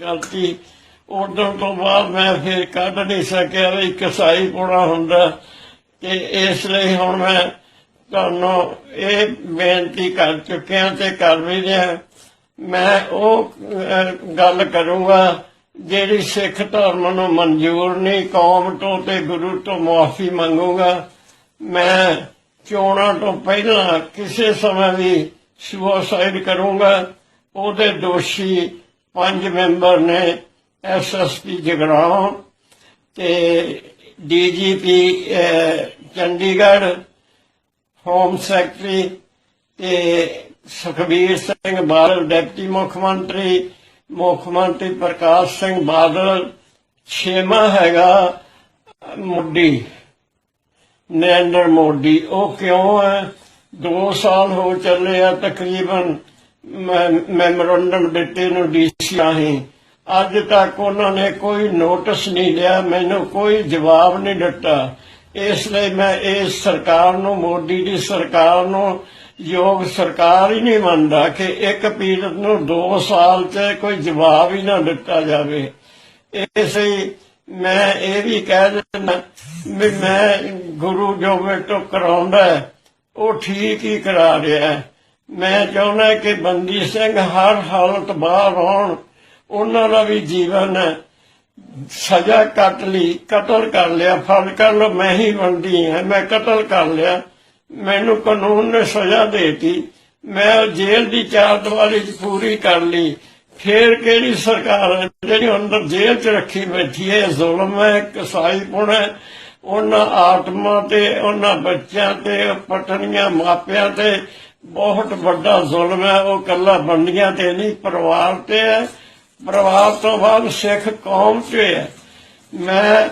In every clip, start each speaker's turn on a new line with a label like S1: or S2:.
S1: ਗਲਤੀ। ਉਦੋਂ ਤੋਂ ਬਾਅਦ ਮੈਂ ਫਿਰ ਕੱਢ ਨਹੀਂ ਸਕਿਆ ਵੀ ਕਸਾਈ ਪੁਣਾ ਹੁੰਦਾ। ਤੇ ਇਸ ਲਈ ਹੁਣ ਮੈਂ ਤੁਹਾਨੂੰ ਇਹ ਬੇਨਤੀ ਕਰ ਚੁੱਕਿਆ ਤੇ ਕਰ ਵੀ ਰਿਹਾ। ਮੈਂ ਉਹ ਗੱਲ ਕਰੂੰਗਾ ਜਿਹੜੀ ਸਿੱਖ ਧਰਮ ਨੂੰ ਮਨਜ਼ੂਰ ਨਹੀਂ, ਕੌਮ ਤੋਂ ਤੇ ਗੁਰੂ ਤੋਂ ਮਾਫੀ ਮੰਗੂਗਾ। ਮੈਂ ਚੋਣਾਂ ਤੋਂ ਪਹਿਲਾਂ ਕਿਸੇ ਸਮੇਂ ਵੀ ਸੁਸਾਈਡ ਕਰੂੰਗਾ। ਉਹਦੇ ਦੋਸ਼ੀ ਪੰਜ ਮੈਂਬਰ ਨੇ ਐਸਐਸਪੀ ਜਗਰਾਉਂ ਤੇ ਡੀਜੀਪੀ ਚੰਡੀਗੜ੍ਹ, ਹੋਮ ਸੈਕਟਰੀ ਤੇ ਸੁਖਬੀਰ ਸਿੰਘ ਬਾਦਲ, ਡਿਪਟੀ ਮੁੱਖ ਮੰਤਰੀ ਮੁੱਖ ਮੰਤਰੀ ਪ੍ਰਕਾਸ਼ ਸਿੰਘ ਬਾਦਲ, ਛੇਵਾਂ ਹੈਗਾ ਮੋਦੀ ਨਰਿੰਦਰ ਮੋਦੀ। ਉਹ ਕਿਉਂ ਹੈ? 2 ਸਾਲ ਹੋ ਚੱਲੇ ਆ ਤਕਰੀਬਨ। ਮੈਮੋਰੰਡਮ ਦਿੱਤੇ ਨੂੰ ਡੀਸੀ ਰਾਹੀਂ। ਅੱਜ ਤੱਕ ਉਹਨਾਂ ਨੇ ਕੋਈ ਨੋਟਿਸ ਨਹੀਂ ਲਿਆ, ਮੈਨੂੰ ਕੋਈ ਜਵਾਬ ਨਹੀਂ ਦਿੱਤਾ। ਇਸ ਲਈ ਮੈਂ ਇਸ ਸਰਕਾਰ ਨੂੰ, ਮੋਦੀ ਦੀ ਸਰਕਾਰ ਨੂੰ, ਯੋਗ ਸਰਕਾਰ ਹੀ ਨਹੀਂ ਮੰਨਦਾ ਕਿ ਇੱਕ ਪੀੜਤ ਨੂੰ 2 ਸਾਲ 'ਚ ਕੋਈ ਜਵਾਬ ਹੀ ਨਾ ਦਿੱਤਾ ਜਾਵੇ। ਇਸ ਲਈ ਮੈਂ ਇਹ ਵੀ ਕਹਿ ਦਿੰਦਾ ਵੀ ਮੈਂ ਗੁਰੂ ਜੋ ਮੇਰੇ ਤੋਂ ਕਰਾਉਂਦਾ ਉਹ ਠੀਕ ਹੀ ਕਰਾ ਰਿਹਾ ਹੈ। ਮੈਂ ਚਾਹੁੰਦਾ ਕਿ ਬੰਦੀ ਸਿੰਘ ਹਰ ਹਾਲਤ ਬਾਹਰ ਆਉਣ। ਉਹਨਾਂ ਦਾ ਵੀ ਜੀਵਨ ਹੈ ਸਜ਼ਾ ਕੱਟ ਲਈ, ਕਤਲ ਕਰ ਲਿਆ। ਫਰਜ਼ ਕਰ ਲੋ ਮੈਂ ਹੀ ਬੰਦੀ ਹਾਂ, ਮੈਂ ਕਤਲ ਕਰ ਲਿਆ। ਮੈਨੂੰ ਕਾਨੂੰਨ ਨੇ ਸਜ਼ਾ ਦੇਤੀ। ਮੈਂ ਉਹ ਜੇਲ੍ਹ ਦੀ ਚਾਰ ਦੀਵਾਰੀ ਪੂਰੀ ਕਰ ਲਈ। ਫੇਰ ਕਿਹੜੀ ਸਰਕਾਰ ਹੈ ਜਿਹੜੀ ਅੰਦਰ ਜੇਲ੍ਹ ਚ ਰੱਖੀ ਬੈਠੀ ਹੈ? ਜ਼ੁਲਮ ਹੈ, ਕਸਾਈ ਪੁਣ ਹੈ। ਉਹਨਾਂ ਆਤਮਾ ਤੇ, ਉਹਨਾਂ ਬੱਚਿਆਂ ਤੇ ਪਟਣੀਆਂ ਮਾਪਿਆਂ ਤੇ ਬਹੁਤ ਵੱਡਾ ਜ਼ੁਲਮ ਹੈ, ਉਹ ਕੱਲਾ ਬੰਦੀਆਂ ਤੇ ਨਹੀਂ, ਪਰਿਵਾਰ ਤੇ ਹੈ। ਪਰਿਵਾਰ ਤੋਂ ਬਾਅਦ ਸਿੱਖ ਕੌਮ ਚ ਹੈ ਮੈਂ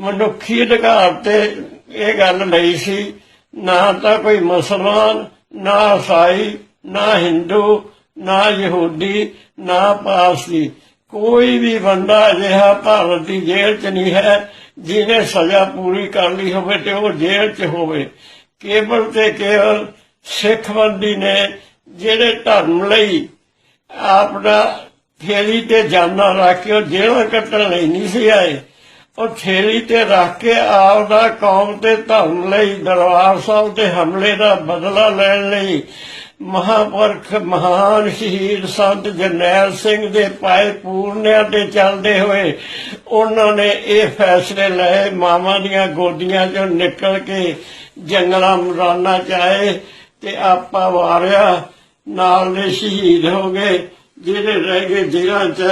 S1: ਮਨੁੱਖੀ ਅਧਿਕਾਰ ਤੇ ਇਹ ਗੱਲ ਲਈ ਸੀ, ਨਾ ਤਾਂ ਕੋਈ ਮੁਸਲਮਾਨ, ਨਾ ਈਸਾਈ, ਨਾ ਹਿੰਦੂ, ਨਾ ਯਹੂਦੀ, ਨਾ ਪਾਰਸੀ। ਕੋਈ ਵੀ ਬੰਦਾ ਅਜਿਹਾ ਭਾਰਤ ਦੀ ਜੇਲ੍ਹ 'ਚ ਨਹੀਂ ਹੈ, ਜਿਹਨੇ ਸਜ਼ਾ ਪੂਰੀ ਕਰ ਲਈ ਹੋਵੇ ਤੇ ਉਹ ਜੇਲ੍ਹ 'ਚ ਹੋਵੇ। ਕੇਵਲ ਤੇ ਕੇਵਲ ਸਿੱਖ ਬੰਦੀ ਨੇ ਜਿਹੜੇ ਧਰਮ ਲਈ ਆਪਣਾ ਥੇਲੀ ਤੇ ਜਾਨਾਂ ਰੱਖ ਕੇ ਉਹ ਜੇਲ੍ਹਾਂ ਕੱਟਣ ਲਈ ਨਹੀਂ ਸੀ ਆਏ, ਉਹ ਥੇਲੀ ਤੇ ਰੱਖ ਕੇ ਆਪਦਾ ਕੌਮ ਤੇ ਧਰਮ ਲਈ, ਦਰਬਾਰ ਸਾਹਿਬ ਤੇ ਹਮਲੇ ਦਾ ਬਦਲਾ ਲੈਣ ਲਈ ਮਹਾਪੁਰਖ, ਮਹਾਨ ਸ਼ਹੀਦ ਸੰਤ ਜਰਨੈਲ ਸਿੰਘ ਦੇ ਪਾਏ ਪੂਰਨਿਆਂ ਤੇ ਚੱਲਦੇ ਹੋਏ ਉਹਨਾਂ ਨੇ ਇਹ ਫੈਸਲੇ ਲਏ, ਮਾਵਾਂ ਦੀਆਂ ਗੋਦੀਆਂ ਚੋਂ ਨਿਕਲ ਕੇ ਜੰਗਲਾਂ, ਮਰਾਨਾ ਚਾਏ ਤੇ ਆਪਾ ਵਾਰਿਆ ਨਾਲ ਦੇ ਸ਼ਹੀਦ ਹੋ ਗਏ ਜਿਹੜੇ ਰਹਿ ਗਏ ਜੇਲ੍ਹਾਂ 'ਚ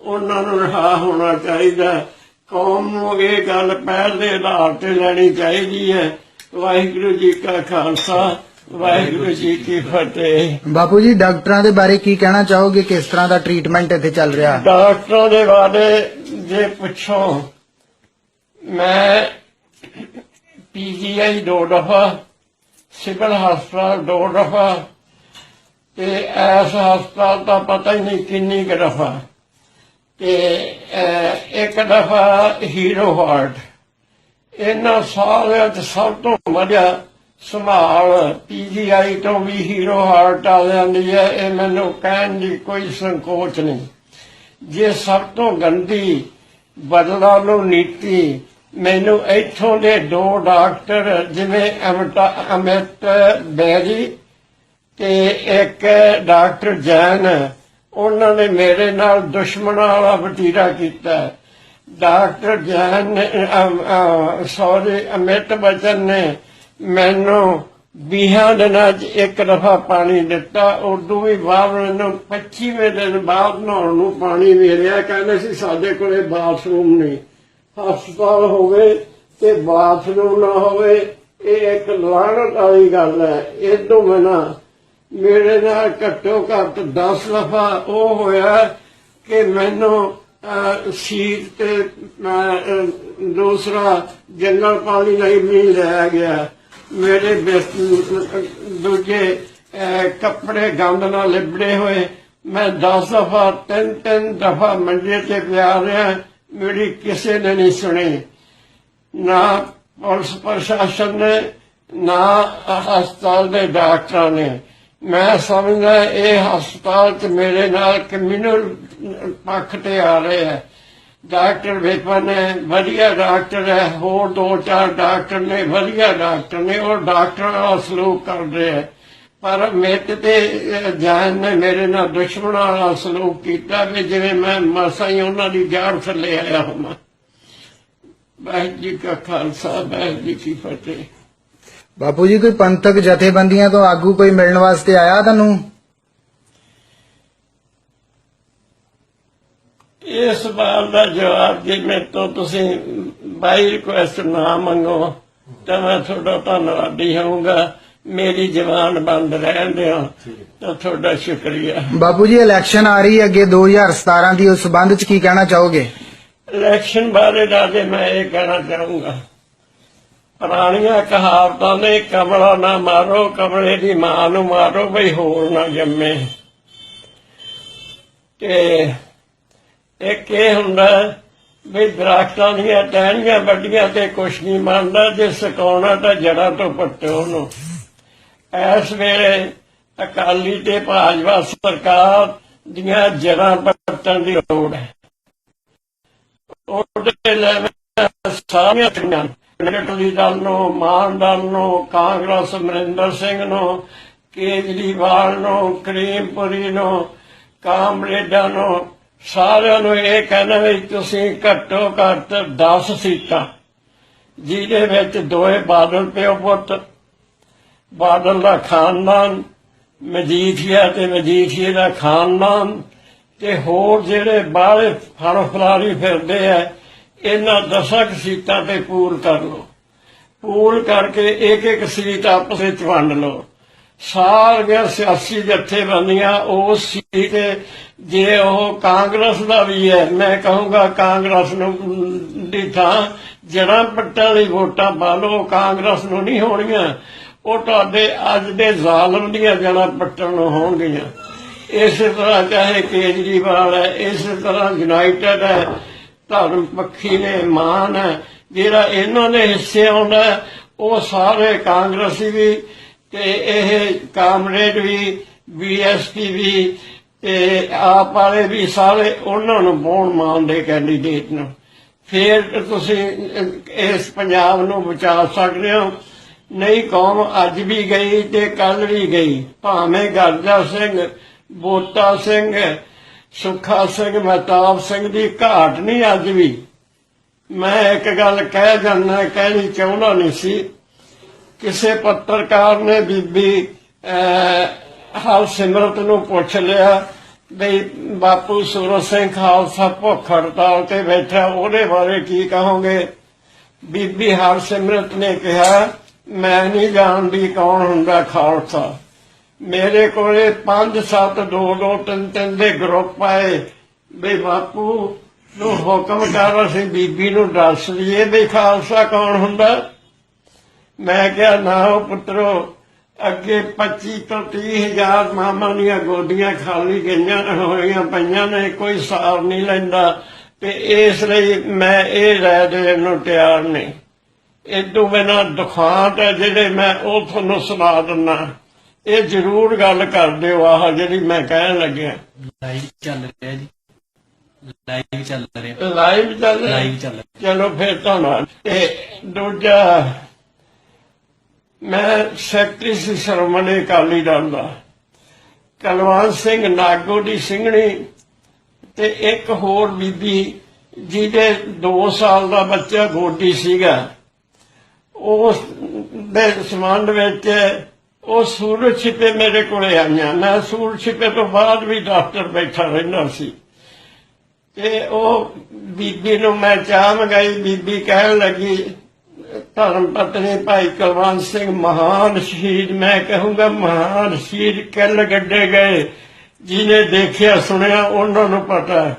S1: ਉਹਨਾਂ ਨੂੰ ਰਿਹਾ ਹੋਣਾ ਚਾਹੀਦਾ। ਕੌਮ ਨੂੰ ਇਹ ਗੱਲ ਪਹਿਲ ਦੇ ਆਧਾਰ ਤੇ ਲੈਣੀ ਚਾਹੀਦੀ ਹੈ। ਵਾਹਿਗੁਰੂ ਜੀ ਕਾ ਖਾਲਸਾ ਵਾਹਿਗੁਰੂ ਜੀ ਕੀ ਫਤਿਹ।
S2: ਬਾਪੂ ਜੀ ਡਾਕਟਰਾਂ ਦੇ ਬਾਰੇ ਕੀ ਕਹਿਣਾ ਚਾਹੋਗੇ? ਕਿਸ ਤਰ੍ਹਾਂ ਦਾ ਟ੍ਰੀਟਮੈਂਟ ਇੱਥੇ ਚੱਲ ਰਿਹਾ?
S1: ਡਾਕਟਰਾਂ ਦੇ ਬਾਰੇ ਜੇ ਪੁੱਛੋ ਮੈਂ ਪੀਜੀਆਈ ਦੋ ਦਫਾ ਸਿਵਲ ਹਸਪਤਾਲ, ਦੋ ਦਫਾ। ਤੇ ਐਸ ਹਸਪਤਾਲ ਦਾ ਪਤਾ ਹੀ ਨਹੀਂ ਕਿੰਨੀ ਕੁ ਦਫਾ। ਤੇ ਇੱਕ ਦਫਾ ਹੀਰੋ ਹਾਰਟ ਇਹਨਾਂ ਸਾਰਿਆਂ ਚ ਸਭ ਤੋਂ ਵਧੀਆ ਸੰਭਾਲ ਪੀਜੀਆਈ ਤੋਂ ਵੀ ਹੀਰੋ ਹਾਰਟ ਆ ਜਾਂਦੀ ਹੈ, ਇਹ ਮੈਨੂੰ ਕਹਿਣ ਦੀ ਕੋਈ ਸੰਕੋਚ ਨਹੀਂ। ਜੇ ਸਭ ਤੋਂ ਗੰਦੀ ਬਦਲਾ ਲੋ ਨੀਤੀ ਮੈਨੂੰ ਇੱਥੋਂ ਦੇ ਦੋ ਡਾਕਟਰ, ਜਿਵੇਂ ਅਮਿਤ ਬੈਰੀ ਤੇ ਇੱਕ ਡਾਕਟਰ ਜੈਨ, ਉਹਨਾਂ ਨੇ ਮੇਰੇ ਨਾਲ ਦੁਸ਼ਮਣਾਂ ਵਾਲਾ ਵਤੀਰਾ ਕੀਤਾ। ਡਾਕਟਰ ਜੈਨ ਨੇ ਸੌਰੀ, ਅਮਿਤ ਬਚਨ ਨੇ ਮੈਨੂੰ ਬੀਹਾਂ ਦਿਨਾਂ 'ਚ ਇੱਕ ਦਫਾ ਪਾਣੀ ਦਿੱਤਾ। ਉਦੋਂ ਵੀ ਬਾਅਦ ਮੈਨੂੰ 25ਵੇਂ ਦਿਨ ਬਾਅਦ ਨਹਾਉਣ ਨੂੰ ਪਾਣੀ ਮਿਲਿਆ। ਕਹਿੰਦੇ ਸੀ ਸਾਡੇ ਕੋਲੇ ਬਾਥਰੂਮ ਨਹੀਂ। ਹਸਪਤਾਲ ਹੋਵੇ ਤੇ ਬਾਥਰੂਮ ਨਾ ਹੋਵੇ ਇਹ ਇੱਕ ਲਾਹਨਤ ਵਾਲੀ ਗੱਲ ਹੈ। ਇਦੋਂ ਬਿਨਾ ਮੇਰੇ ਨਾਲ ਘੱਟੋ ਘੱਟ 10 ਦਫਾ ਉਹ ਹੋਇਆ ਕਿ ਮੈਨੂੰ ਸੀਟ ਤੇ ਦੂਸਰਾ ਜੰਗਲ ਪਾਣੀ ਨਹੀਂ ਮਿਲ ਰਿਹਾ ਗਿਆ। ਮੇਰੇ ਦੂਜੇ ਅਹ, ਕੱਪੜੇ ਗੰਦ ਨਾਲ ਲਿਬੜੇ ਹੋਏ। ਮੈਂ 10 ਦਫਾ ਤਿੰਨ ਤਿੰਨ ਦਫਾ ਮੰਜੇ ਤੇ ਪਿਆ ਰਿਹਾ। ਮੇਰੀ ਕਿਸੇ ਨੇ ਨਹੀਂ ਸੁਣੀ। ਨਾ ਪੁਲਿਸ ਪ੍ਰਸ਼ਾਸਨ ਨੇ, ਨਾ ਹਸਪਤਾਲ ਦੇ ਡਾਕਟਰਾਂ ਨੇ। ਮੈਂ ਸਮਝਦਾ ਇਹ ਹਸਪਤਾਲ ਚ ਮੇਰੇ ਨਾਲ ਕਮਿਊਨਲ ਪੱਖ ਤੇ ਆ ਰਹੇ ਹੈ ਡਾਕਟਰ ਵਿਪਨ ਹੈ ਵਧੀਆ ਡਾਕਟਰ ਹੈ, ਹੋਰ ਦੋ ਚਾਰ ਡਾਕਟਰ ਨੇ, ਵਧੀਆ ਡਾਕਟਰ ਨੇ, ਉਹ ਡਾਕਟਰਾਂ ਦਾ ਸਲੂਕ ਕਰਦੇ ਹੈ ਪਰ ਮੇਰੇ ਤੇ ਜਾਨ ਨੇ ਮੇਰੇ ਨਾਲ ਦੁਸ਼ਮਣਾਂ ਵਾਲਾ ਸਲੂਕ ਕੀਤਾ ਵੀ ਜਿਵੇਂ ਮੈਂ ਮਸਾਂ ਹੀ ਉਹਨਾਂ ਦੀ ਜੜ ਥੱਲੇ ਆਇਆ ਹਾਂ ਵਾਹਿਗੁਰੂ ਜੀ ਕਾ ਖਾਲਸਾ ਵਾਹਿਗੁਰੂ ਜੀ ਕੀ ਫਤਿਹ।
S2: ਬਾਪੂ ਜੀ ਕੋਈ ਪੰਥਕ ਜਥੇਬੰਦੀਆਂ ਤੋਂ ਆਗੂ ਕੋਈ ਮਿਲਣ ਵਾਸਤੇ ਆਇਆ ਤੁਹਾਨੂੰ?
S1: ਇਸ ਸਵਾਲ ਦਾ ਜਵਾਬ ਜੇ ਮੇਰੇ ਤੋਂ ਤੁਸੀਂ ਬਾਈ ਰਿਕੁਐਸਟ ਨਾ ਮੰਗੋ ਤਾਂ ਮੈਂ ਤੁਹਾਡਾ ਧੰਨਵਾਦੀ ਹੋਊਗਾ। ਮੇਰੀ ਜ਼ਬਾਨ ਬੰਦ ਰਹਿਣ ਦਿਓ ਤਾਂ ਤੁਹਾਡਾ ਸ਼ੁਕਰੀਆ।
S2: ਬਾਪੂ ਜੀ ਇਲੈਕਸ਼ਨ ਆ ਰਹੀ ਹੈ ਅੱਗੇ 2017 ਦੀ ਉਸ ਸੰਬੰਧ ਚ ਕੀ ਕਹਿਣਾ ਚਾਹੋਗੇ?
S1: ਇਲੈਕਸ਼ਨ ਬਾਰੇ ਰਾਜੇ ਮੈਂ ਇਹ ਕਹਿਣਾ ਚਾਹੂੰਗਾ। ਪੁਰਾਣੀਆਂ ਕਹਾਵਤਾਂ ਨੇ ਕਮਲਾ ਨਾ ਮਾਰੋ ਕਮਲੇ ਦੀ ਮਾਂ ਨੂੰ ਮਾਰੋ ਬਈ ਹੋਰ ਨਾ ਜੰਮੇ। ਤੇ ਇੱਕ ਇਹ ਹੁੰਦਾ ਵੀ ਦਰਖਤਾਂ ਦੀਆਂ ਟਹਿਣੀਆਂ ਵੱਡੀਆਂ ਤੇ ਕੁਛ ਨਹੀਂ ਮੰਨਦਾ ਜੇ ਸੁਕਾਉਣਾ ਤਾਂ ਜੜਾਂ ਤੋਂ ਪੱਟੋ ਉਹਨੂੰ। ਇਸ ਵੇਲੇ ਅਕਾਲੀ ਤੇ ਭਾਜਪਾ ਸਰਕਾਰ ਦੀਆਂ ਜੜਾਂ ਪੱਟਣ ਦੀ ਲੋੜ ਹੈ। ਉਹਦੇ ਲਈ ਸਾਰੀਆਂ ਟੀਮਾਂ ਕੈਨੇਡੀ ਦਲ ਨੂੰ, ਮਾਨ ਦਲ ਨੂੰ, ਕਾਂਗਰਸ, ਅਮਰਿੰਦਰ ਸਿੰਘ ਨੂੰ, ਕੇਜਰੀਵਾਲ ਨੂੰ, ਕਰੀਮਪੁਰੀ ਨੂੰ, ਕਾਮਰੇਡਾਂ ਨੂੰ, ਸਾਰਿਆਂ ਨੂੰ ਇਹ ਕਹਿਣਾ ਵੀ ਤੁਸੀਂ ਘੱਟੋ ਘੱਟ 10 ਸੀਟਾਂ, ਜਿਹਦੇ ਵਿੱਚ ਦੋਏ ਬਾਦਲ ਪਿਓ ਪੁੱਤ ਬਾਦਲ ਦਾ ਖਾਨਦਾਨ, ਮਜੀਠੀਆ ਤੇ ਮਜੀਠੀਏ ਦਾ ਖਾਨਦਾਨ ਤੇ ਹੋਰ ਜਿਹੜੇ ਬਾਹਲੇ ਫਲ ਫਲਾਰੀ ਫਿਰਦੇ ਆ, ਇਹਨਾਂ ਦਸਾਂ ਸੀਟਾਂ ਤੇ ਪੂਲ ਕਰ ਲੋ ਪੂਲ ਕਰਕੇ ਇੱਕ ਇੱਕ ਸੀਟ ਆਪਸ ਵਿੱਚ ਵੰਡ ਲੋ ਸਾਰੀਆਂ ਸਿਆਸੀ ਜਥੇਬੰਦੀਆਂ ਉਸ ਸੀਟ, ਜੇ ਉਹ ਕਾਂਗਰਸ ਦਾ ਵੀ ਹੈ, ਮੈਂ ਕਹੂੰਗਾ ਕਾਂਗਰਸ ਨੂੰ ਦੀ ਥਾਂ ਜੜਾਂ ਪੱਟਾਂ ਦੀ ਵੋਟਾਂ ਪਾ ਲਓ, ਕਾਂਗਰਸ ਨੂੰ ਨਹੀਂ ਹੋਣੀਆਂ। ਉਹ ਤੁਹਾਡੇ ਅੱਜ ਦੇ ਜ਼ਾਲਮ ਦੀਆਂ ਜੜਾਂ ਪੱਟਣ ਹੋਣਗੀਆਂ। ਇਸੇ ਤਰ੍ਹਾਂ ਚਾਹੇ ਕੇਜਰੀਵਾਲ ਹੈ, ਇਸੇ ਤਰ੍ਹਾਂ ਯੂਨਾਈਟਿਡ ਹੈ, ਧਰਮ ਪੱਖੀ ਨੇ ਮਾਨ ਹੈ, ਜਿਹੜਾ ਇਹਨਾਂ ਦੇ ਹਿੱਸੇ ਆਉਂਦਾ ਉਹ ਸਾਰੇ ਕਾਂਗਰਸੀ ਵੀ ਤੇ ਇਹ ਕਾਮਰੇਡ ਵੀ, ਬੀਐਸਪੀ ਵੀ ਤੇ ਆਪ ਵਾਲੇ ਵੀ ਸਾਰੇ ਉਹਨਾਂ ਨੂੰ ਬੋਣ ਮੰਨਦੇ ਕੈਂਡੀਡੇਟ ਨੂੰ। ਫਿਰ ਤੁਸੀਂ ਇਸ ਪੰਜਾਬ ਨੂੰ ਬਚਾ ਸਕਦੇ ਹੋ। ਨਹੀਂ ਕੌਮ ਅੱਜ ਵੀ ਗਈ ਤੇ ਕੱਲ ਵੀ ਗਈ। ਭਾਵੇਂ ਗਰਜਾ ਸਿੰਘ, ਬੋਤਾ ਸਿੰਘ, ਸੁੱਖਾ ਸਿੰਘ, ਮਹਤਾਬ ਸਿੰਘ ਦੀ ਘਾਟ ਨਹੀਂ ਅੱਜ ਵੀ। ਮੈਂ ਇੱਕ ਗੱਲ ਕਹਿ ਜਾਣਾ ਕਹਿਣੀ ਚਾਹੁੰਦਾ ਨਹੀਂ ਸੀ। ਕਿਸੇ ਪੱਤਰਕਾਰ ਨੇ ਬੀਬੀ ਹਾਲ ਸਿਮਰਤ ਨੂੰ ਪੁੱਛ ਲਿਆ ਬਈ ਬਾਪੂ ਸੂਰਜ ਸਿੰਘ ਖਾਲਸਾ ਭੁੱਖ ਹੜਤਾਲ ਤੇ ਬੈਠਾ, ਉਹਦੇ ਬਾਰੇ ਕੀ ਕਹੋਗੇ? ਬੀਬੀ ਹਰ ਸਿਮਰਤ ਨੇ ਕਿਹਾ ਮੈਂ ਨਹੀਂ ਜਾਣਦੀ ਕੌਣ ਹੁੰਦਾ ਖਾਲਸਾ। ਮੇਰੇ ਕੋਲੇ 5 7 2 2 3 3 ਦੇ ਗਰੁੱਪ ਆਏ। ਵੀ ਬਾਪੂ ਨੂੰ ਹੁਕਮ ਕਰ, ਅਸੀਂ ਬੀਬੀ ਨੂੰ ਦੱਸ ਦਈਏ ਵੀ ਖਾਲਸਾ ਕੌਣ ਹੁੰਦਾ। ਮੈਂ ਕਿਹਾ, ਨਾ ਉਹ ਪੁੱਤਰੋ, ਅੱਗੇ 25 ਤੋਂ 30 ਹਜ਼ਾਰ ਮਾਮਾ ਦੀਆਂ ਗੋਡੀਆਂ ਖਾਲੀ ਗਈਆਂ ਹੋਈਆਂ ਪਈਆਂ ਨੇ, ਕੋਈ ਸਾਰ ਨਹੀਂ ਲੈਂਦਾ। ਤੇ ਇਸ ਲਈ ਮੈਂ ਇਹ ਰਹਿ ਦੇਣ ਨੂੰ ਤਿਆਰ ਨਹੀਂ। ਇਦੋਂ ਬਿਨਾਂ ਦੁਖਾਂਤ ਹੈ ਜਿਹੜੇ ਮੈਂ ਉਹ ਤੁਹਾਨੂੰ ਸੁਣਾ ਦਿੰਦਾ ਇਹ ਜ਼ਰੂਰ ਗੱਲ ਕਰ ਦਿਓ ਆਹ ਜਿਹੜੀ ਮੈਂ ਕਹਿਣ ਲੱਗਿਆ।
S3: ਲਾਈਵ ਚੱਲ ਰਿਹਾ ਜੀ। ਲਾਈਵ ਚੱਲ ਰਿਹਾ।
S1: ਲਾਈਵ ਚੱਲ ਰਿਹਾ?
S3: ਲਾਈਵ ਚੱਲ ਰਿਹਾ।
S1: ਚਲੋ ਫਿਰ ਧੰਨਵਾਦ। ਤੇ ਦੂਜਾ ਮੈਂ ਸੈਕਟਰੀ ਸੀ ਸ਼੍ਰੋਮਣੀ ਅਕਾਲੀ ਦਲ ਦਾ। ਕਲਵੰਤ ਸਿੰਘ ਨਾਗੋ ਦੀ ਸਿੰਘਣੀ ਤੇ ਇੱਕ ਹੋਰ ਬੀਬੀ ਜਿਹਦੇ 2 ਸਾਲ ਦਾ ਬੱਚਾ ਗੋਡੀ ਸੀਗਾ। ਉਸ ਦੇ ਸੰਬੰਧ ਵਿੱਚ ਉਹ ਸੂਰਜ ਛਿਪੇ ਮੇਰੇ ਕੋਲੇ ਆਈਆਂ। ਮੈਂ ਸੂਰਜ ਛਿਪੇ ਤੋਂ ਬਾਅਦ ਵੀ ਡਾਕਟਰ ਬੈਠਾ ਰਹਿੰਦਾ ਸੀ। ਤੇ ਉਹ ਬੀਬੀ ਨੂੰ ਮੈਂ ਚਾਹ ਮੰਗਾਈ। ਬੀਬੀ ਕਹਿਣ ਲੱਗੀ ਧਰਮ ਪਤਨੀ ਭਾਈ ਕੁਲਵੰਤ ਸਿੰਘ, ਮਹਾਨ ਸ਼ਹੀਦ। ਮੈਂ ਕਹੂੰਗਾ, ਮਹਾਨ ਸ਼ਹੀਦ ਕਿੱਲ ਗੱਡੇ ਗਏ। ਜਿਹਨੇ ਦੇਖਿਆ, ਸੁਣਿਆ, ਉਹਨਾਂ ਨੂੰ ਪਤਾ।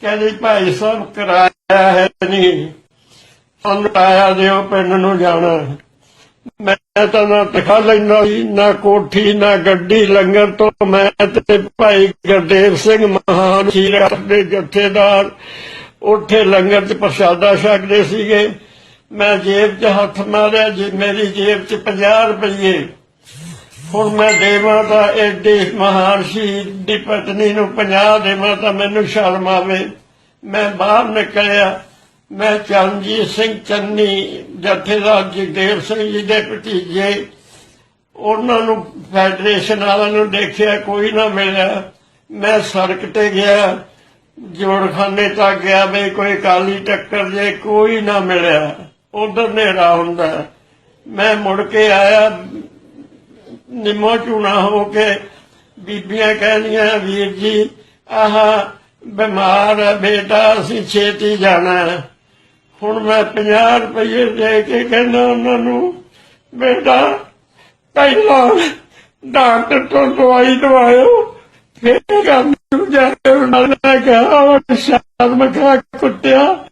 S1: ਕਹਿੰਦੇ, ਭਾਈ ਸਾਹਿਬ, ਕਰਾਇਆ ਹੈ ਨਹੀਂ। ਸਾਨੂੰ ਆਇਆ ਦਿਓ ਪਿੰਡ ਨੂੰ ਜਾਣਾ। ਮੈਂ ਤਾਂ ਨਾ ਤਖਾ ਲੈਣਾ ਸੀ, ਨਾ ਕੋਠੀ ਨਾ ਗੱਡੀ ਲੰਗਰ ਤੋਂ। ਮੈਂ ਤੇ ਭਾਈ ਗੁਰਦੇਵ ਸਿੰਘ ਮਹਾਨ ਸ਼ੀਰਾ ਦੇ ਜਥੇਦਾਰ। ਉੱਥੇ ਲੰਗਰ ਚ ਪ੍ਰਸ਼ਾਦਾ ਛਕਦੇ ਸੀਗੇ। ਮੈਂ ਜੇਬ 'ਚ ਹੱਥ ਮਾਰਿਆ ਜੇ ਮੇਰੀ ਜੇਬ 'ਚ 50 ਰੁਪਏ ਹੁਣ ਮੈਂ ਦੇਵਾਂ ਤਾਂ ਐਡੇ ਮਹਾਨ ਸ਼ਹੀਦ ਦੀ ਪਤਨੀ ਨੂੰ 50 ਦੇਵਾਂ ਤਾਂ ਮੈਨੂੰ ਸ਼ਰਮ ਆਵੇ। ਮੈਂ ਬਾਹਰ ਨਿਕਲਿਆ। ਮੈਂ ਚਰਨਜੀਤ ਸਿੰਘ ਚੰਨੀ ਜਥੇਦਾਰ ਜਗਦੇਵ ਸਿੰਘ ਜੀ ਦੇ ਭਤੀਜੇ। ਉਹਨਾਂ ਨੂੰ ਫੈਡਰੇਸ਼ਨ ਵਾਲਿਆਂ ਨੂੰ ਦੇਖਿਆ, ਕੋਈ ਨਾ ਮਿਲਿਆ। ਮੈਂ ਸੜਕ ਤੇ ਗਿਆ, ਜੋੜਖਾਨੇ ਤੱਕ ਗਿਆ, ਵੀ ਕੋਈ ਕਾਲੀ ਟੱਕਰ ਜੇ ਕੋਈ ਨਾ ਮਿਲਿਆ। ਉਧਰ ਨੇੜਾ ਹੁੰਦਾ। ਮੈਂ ਮੁੜ ਕੇ ਆਇਆ, ਨਿਮੋ ਚੂਣਾ ਹੋ ਕੇ ਬੀਬੀਆਂ ਕਹਿੰਦੀਆਂ, ਵੀਰ ਜੀ, ਆਹ ਬਿਮਾਰ ਹੈ ਬੇਟਾ, ਅਸੀਂ ਛੇਤੀ ਜਾਣਾ ਹੁਣ ਮੈਂ 50 ਰੁਪਏ ਦੇ ਕੇ ਕਹਿੰਦਾ ਉਹਨਾਂ ਨੂੰ, ਬੇਟਾ, ਪਹਿਲਾਂ ਡਾਕਟਰ ਤੋਂ ਦਵਾਈ ਦਵਾਇਓ, ਫੇਰ ਕੰਮ ਨੂੰ ਜਾ ਕੇ ਉਹਨਾਂ ਨੇ ਕਿਹਾ ਉਹ ਸ਼ਰਮ ਖਾ ਕੁੱਟਿਆ